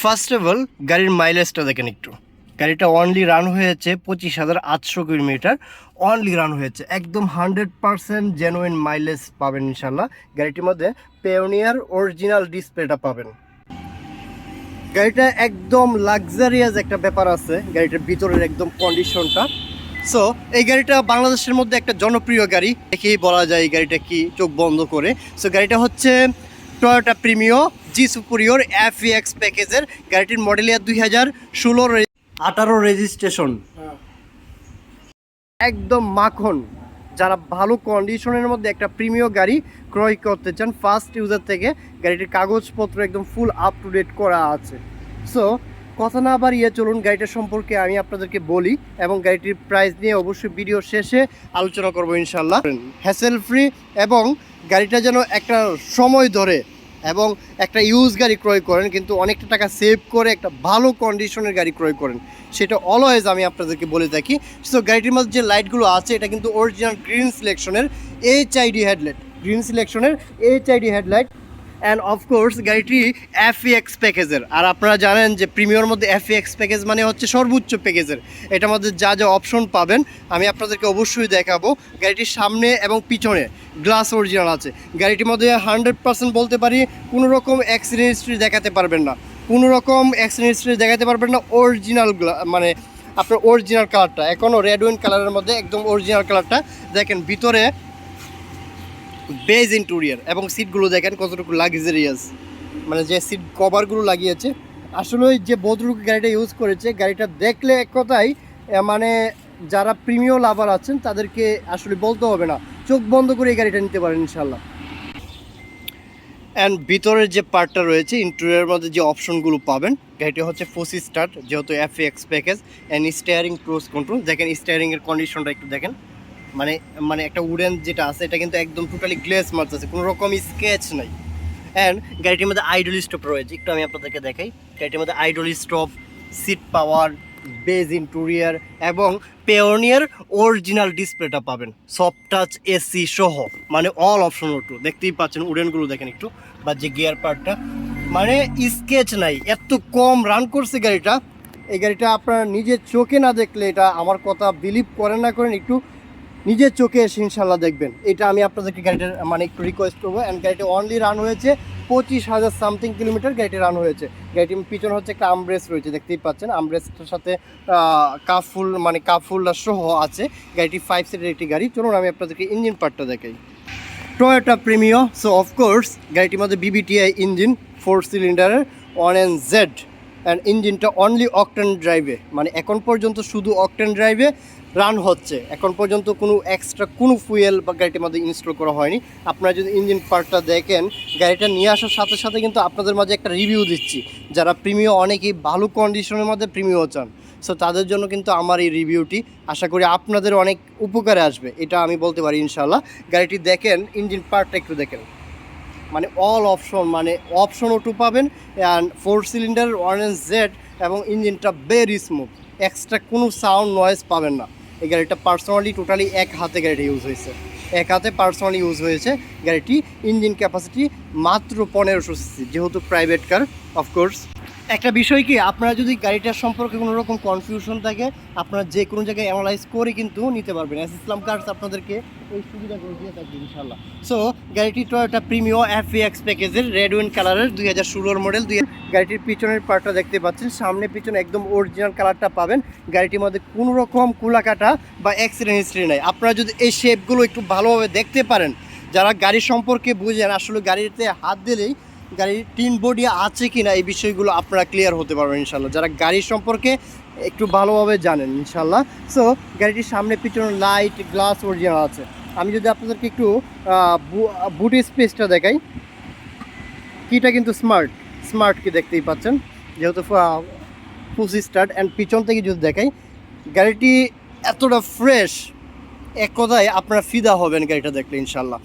First of all গাড়ির মাইলেজটা দেখেন একটু। গাড়িটা অনলি রান হয়েছে পঁচিশ হাজার আটশো কিলোমিটার অনলি রান হয়েছে। একদম হান্ড্রেড পারসেন্ট জেনুইন মাইলেজ পাবেন ইনশাল্লাহ গাড়িটির মধ্যে পেওনিয়ার অরিজিনাল ডিসপ্লেটা পাবেন। গাড়িটা একদম লাক্সারিয়াস একটা ব্যাপার আছে। গাড়িটার ভিতরের একদম কন্ডিশনটা সো এই গাড়িটা বাংলাদেশের মধ্যে একটা জনপ্রিয় গাড়ি। দেখেই বলা যায় এই গাড়িটা কি? চোখ বন্ধ করে। সো গাড়িটা হচ্ছে Toyota Premio G superior F X প্যাকেজের গাড়িটির মডেল ইয়ার দুই হাজার ষোলো আঠারো রেজিস্ট্রেশন একদম মাখন। যারা ভালো কন্ডিশনের মধ্যে একটা প্রিমিয় গাড়ি ক্রয় করতে চান ফার্স্ট ইউজার থেকে গাড়িটির কাগজপত্র একদম ফুল আপ টু ডেট করা আছে। সো কথা না বাড়িয়ে চলুন গাড়িটার সম্পর্কে আমি আপনাদেরকে বলি এবং গাড়িটির প্রাইস নিয়ে অবশ্যই ভিডিও শেষে আলোচনা করব ইনশাল্লাহ হ্যাসেল ফ্রি এবং গাড়িটা যেন একটা সময় ধরে এবং একটা ইউজ গাড়ি ক্রয় করেন, কিন্তু অনেকটা টাকা সেভ করে একটা ভালো কন্ডিশনের গাড়ি ক্রয় করেন। সেটা অলওয়েজ আমি আপনাদেরকে বলে থাকি। সো গাড়িটির মধ্যে যে লাইটগুলো আছে, এটা কিন্তু অরিজিনাল গ্রিন সিলেকশনের HID headlight green সিলেকশনের HID headlight and of course গাড়িটি এফ এক্স প্যাকেজের আর আপনারা জানেন যে প্রিমিয়র মধ্যে এক্স প্যাকেজ মানে হচ্ছে সর্বোচ্চ প্যাকেজের এটার মধ্যে যা যা অপশন পাবেন, আমি আপনাদেরকে অবশ্যই দেখাবো। গাড়িটির সামনে এবং পিছনে গ্লাস অরিজিনাল আছে। গাড়িটির মধ্যে হান্ড্রেড পার্সেন্ট বলতে পারি, কোনো রকম অ্যাক্সিডেন্ট হিস্ট্রি দেখাতে পারবেন না। কোনো রকম অ্যাক্সিডেন্ট হিস্ট্রি দেখাতে পারবেন না অরিজিনাল মানে আপনার অরিজিনাল কালারটা এখনও রেড উইন কালারের মধ্যে একদম অরিজিনাল কালারটা দেখেন, ভিতরে বেজ ইন্টেরিয়ার এবং সিটগুলো দেখেন কতটুকু লাক্সারিয়াস মানে যে সিট কভারগুলো লাগিয়েছে। আসলে যে ভদ্রলোক গাড়িটা ইউজ করেছে, গাড়িটা দেখলে এক কথাই মানে যারা প্রিমিয় লাভার আছেন, তাদেরকে আসলে বলতে হবে না। চোখ বন্ধ করে এই গাড়িটা নিতে পারেন ইনশাল্লাহ অ্যান্ড ভিতরের যে পার্টটা রয়েছে ইন্টেরিয়ার মধ্যে যে অপশনগুলো পাবেন, গাড়িটা হচ্ছে ফোসি স্টার্ট যেহেতু F X package and steering cruise control দেখেন স্টিয়ারিংয়ের কন্ডিশনটা একটু দেখেন। মানে মানে একটা উডেন যেটা আছে, এটা কিন্তু একদম টোটালি গ্লেস মারতেছে, কোনো রকম স্কেচ নাই। অ্যান্ড গাড়িটির মধ্যে আইডল স্টপ রয়েছে, একটু আমি আপনাদেরকে দেখাই। গাড়িটির মধ্যে idle stop seat power base interior এবং পেওনিয়ার অরিজিনাল ডিসপ্লেটা পাবেন। সফট টাচ এসি সহ মানে অল অপশন ওটু দেখতেই পাচ্ছেন উডেনগুলো দেখেন একটু, বা যে গিয়ার পার্টটা মানে স্কেচ নাই, এত কম রান করছে গাড়িটা। এই গাড়িটা আপনার নিজের চোখে না দেখলে এটা, আমার কথা বিলিভ করেন না করেন, একটু নিজের চোখে এসে ইনশাল্লাহ দেখবেন। এটা আমি আপনাদেরকে গাড়িটার মানে একটু রিকোয়েস্ট করব। অ্যান্ড গাড়িটা অনলি রান হয়েছে পঁচিশ হাজার সামথিং কিলোমিটার গাড়িটি রান হয়েছে। গাড়িটির পিছনে হচ্ছে একটা আমব্রেস রয়েছে, দেখতেই পাচ্ছেন। আমব্রেসটার সাথে কাফুল মানে কাফুল সহ আছে। গাড়িটি ফাইভ সিটের একটি গাড়ি। চলুন আমি আপনাদেরকে ইঞ্জিন পার্টটা দেখাই। টয়োটা প্রিমিও সো অফকোর্স গাড়িটির মধ্যে বিবিটিআই ইঞ্জিন ফোর সিলিন্ডারের ওয়ান এন জেড অ্যান্ড ইঞ্জিনটা অনলি অকটেন ড্রাইভে মানে এখন পর্যন্ত শুধু অকটেন ড্রাইভে রান হচ্ছে। এখন পর্যন্ত কোনো এক্সট্রা কোনো ফুয়েল বা গাড়িটির মধ্যে ইনস্টল করা হয়নি। আপনারা যদি ইঞ্জিন পার্টটা দেখেন, গাড়িটা নিয়ে আসার সাথে সাথে কিন্তু আপনাদের মাঝে একটা রিভিউ দিচ্ছি। যারা প্রিমিও অনেকেই ভালো কন্ডিশনের মধ্যে প্রিমিও চান। সো তাদের জন্য কিন্তু আমার এই রিভিউটি আশা করি আপনাদের অনেক উপকারে আসবে। এটা আমি বলতে পারি ইনশাল্লাহ গাড়িটি দেখেন ইঞ্জিন পার্টটা একটু দেখেন। মানে অল অপশন মানে অপশন ওটু পাবেন and four cylinder one Z এবং ইঞ্জিনটা ভেরি স্মুথ এক্সট্রা কোনো সাউন্ড নয়েজ পাবেন না। এই গাড়িটা পার্সোনালি টোটালি এক হাতে গাড়িটা ইউজ হয়েছে। এক হাতে পার্সোনালি ইউজ হয়েছে গাড়িটি। ইঞ্জিন ক্যাপাসিটি মাত্র পনেরোশো সিসি যেহেতু প্রাইভেট কার অফকোর্স একটা বিষয় কি, আপনারা যদি গাড়িটার সম্পর্কে কোনো রকম কনফিউশন থাকে, আপনারা যে কোনো জায়গায় অ্যানালাইজ করে কিন্তু নিতে পারবেন। এস ইসলাম কার্স আপনাদেরকে এই সুবিধাগুলো দিয়ে থাকবে ইনশাল্লাহ সো গাড়িটি তো টয়োটা প্রিমিও এফ এক্স প্যাকেজের রেড উইন কালারের দুই হাজার ষোলোর মডেল দুই গাড়িটির পিছনের পার্টটা দেখতে পাচ্ছেন। সামনে পিছনে একদম অরিজিনাল কালারটা পাবেন। গাড়িটির মধ্যে কোনো রকম কুলাকাটা বা অ্যাক্সিডেন্ট হিস্ট্রি নাই। আপনারা যদি এই শেপগুলো একটু ভালোভাবে দেখতে পারেন, যারা গাড়ি সম্পর্কে বুঝেন, আসলে গাড়িতে হাত দিলেই গাড়ির টিন বডি আছে কি না এই বিষয়গুলো আপনারা ক্লিয়ার হতে পারবেন ইনশাল্লাহ। যারা গাড়ি সম্পর্কে একটু ভালোভাবে জানেন ইনশাল্লাহ। সো গাড়িটির সামনে পিছনে লাইট গ্লাস অরিজিনাল আছে। আমি যদি আপনাদেরকে একটু বুট স্পেসটা দেখাই। কিটা কিন্তু স্মার্ট স্মার্ট কি দেখতেই পাচ্ছেন। যেহেতু ফুসি স্টার্ট অ্যান্ড পিছন থেকে যদি দেখাই, গাড়িটি এতটা ফ্রেশ এক কথায় আপনারা ফিদা হবেন গাড়িটা দেখলে ইনশাল্লাহ।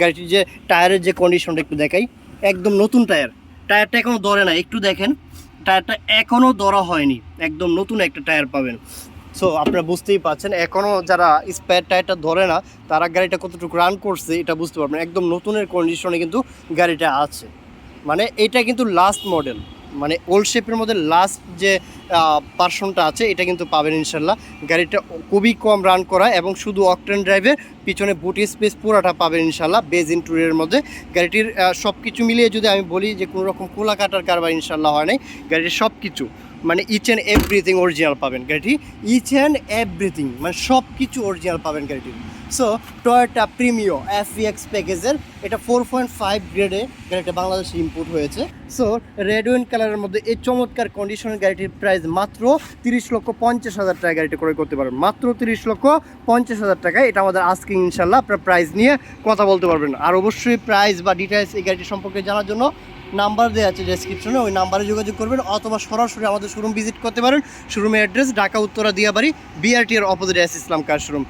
গাড়িটির যে টায়ারের যে কন্ডিশনটা একটু দেখাই। একদম নতুন টায়ার। টায়ারটা এখনও ধরে না, একটু দেখেন। টায়ারটা এখনও ধরা হয়নি। একদম নতুন একটা টায়ার পাবেন। সো আপনারা বুঝতেই পারছেন এখনও যারা স্পেয়ার টায়ারটা ধরে না, তারা গাড়িটা কতটুকু রান করছে, এটা বুঝতে পারবেন। একদম নতুনের কন্ডিশনে কিন্তু গাড়িটা আছে। মানে এটা কিন্তু লাস্ট মডেল মানে ওল্ড শেপের মধ্যে লাস্ট যে পার্সনটা আছে, এটা কিন্তু পাবেন ইনশাল্লাহ। গাড়িটা খুবই কম রান করা এবং শুধু অকটেন ড্রাইভে পিছনে বুটি স্পেস পুরাটা পাবেন ইনশাল্লাহ বেজ ইন ট্যুরের মধ্যে। গাড়িটির সব কিছু মিলিয়ে যদি আমি বলি যে কোনো রকম কোলা কাটার কারবার ইনশাল্লাহ হয় নাই। গাড়িটির সব কিছু মানে ইচ অ্যান্ড এভরিথিং অরিজিনাল পাবেন গাড়িটি। ইচ অ্যান্ড এভরিথিং মানে সব কিছু অরিজিনাল পাবেন গাড়িটির so Toyota Premio F X প্যাকেজের এটা ফোর পয়েন্ট ফাইভ গ্রেডে গাড়িটা বাংলাদেশে ইম্পোর্ট হয়েছে। সো রেড ওয়েন কালারের মধ্যে এই চমৎকার কন্ডিশনের গাড়িটির প্রাইস মাত্র তিরিশ লক্ষ পঞ্চাশ হাজার টাকা গাড়িটা ক্রয় করতে পারবেন। মাত্র তিরিশ লক্ষ পঞ্চাশ হাজার টাকায় এটা আমাদের আজকে ইনশাল্লাহ আপনার প্রাইস নিয়ে কথা বলতে পারবেন। আর অবশ্যই প্রাইস বা ডিটেলস এই গাড়িটি সম্পর্কে জানার জন্য নাম্বার দেওয়া আছে ডেসক্রিপশনে ওই নাম্বারে যোগাযোগ করবেন অথবা সরাসরি আমাদের শোরুম ভিজিট করতে পারেন। শোরুমের অ্যাড্রেস ঢাকা, উত্তরা, দিয়াবাড়ি বিআরটি এর opposite S Islam car showroom